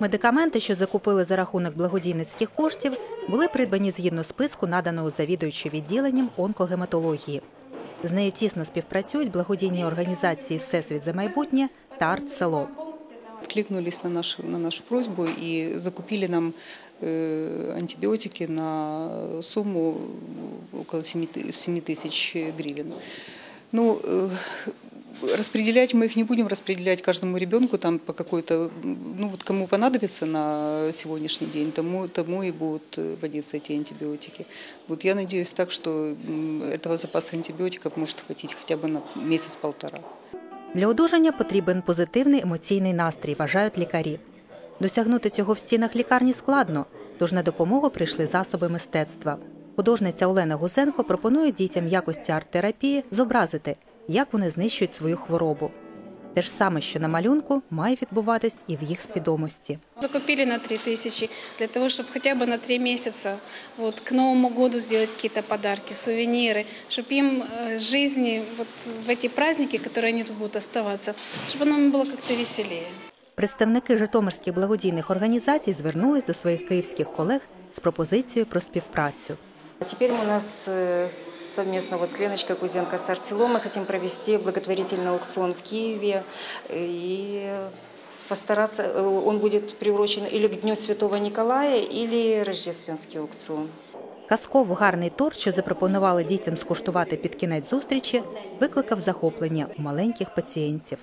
Медикаменти, що закупили за рахунок благодійницьких коштів, були придбані згідно списку, наданого завідуючим відділенням онкогематології. З нею тісно співпрацюють благодійні організації Всесвіт за майбутнє та «Артсело». откликнулись на нашу, на нашу просьбу и закупили нам э, антибиотики на сумму около 7 ты- 7 тысяч гривен. Ну, э, распределять мы их не будем распределять каждому ребенку там по какой-то, ну вот кому понадобится на сегодняшний день, тому, тому и будут э, вводиться эти антибиотики. Вот я надеюсь так, что м, этого запаса антибиотиков может хватить хотя бы на месяц-полтора. Для одужання потрібен позитивний емоційний настрій, вважають лікарі. Досягнути цього в стінах лікарні складно, тож на допомогу прийшли засоби мистецтва. Художниця Олена Гузенко пропонує дітям в якості арт-терапії зобразити, як вони знищують свою хворобу. Те ж саме, що на малюнку, має відбуватись і в їх свідомості. Закупили на 3000 для того, чтобы хотя бы на 3 месяца вот, к Новому году сделать какие-то подарки, сувениры, чтобы им э, жизни вот в эти праздники, которые они тут будут оставаться, чтобы нам было как-то веселее. Представники житомирських благодійних організацій звернулись до своїх київських колег з пропозицією про співпрацю. А Теперь у нас э, совместно вот с Леночкой Кузенко с Артилом мы хотим провести благотворительный аукцион в Киеве э, и постараться, э, он будет приурочен или к Дню Святого Николая, или рождественский аукцион. Казково гарний торт, що запропонували дітям скуштувати під кінець зустрічі, викликав захоплення у маленьких пацієнтів.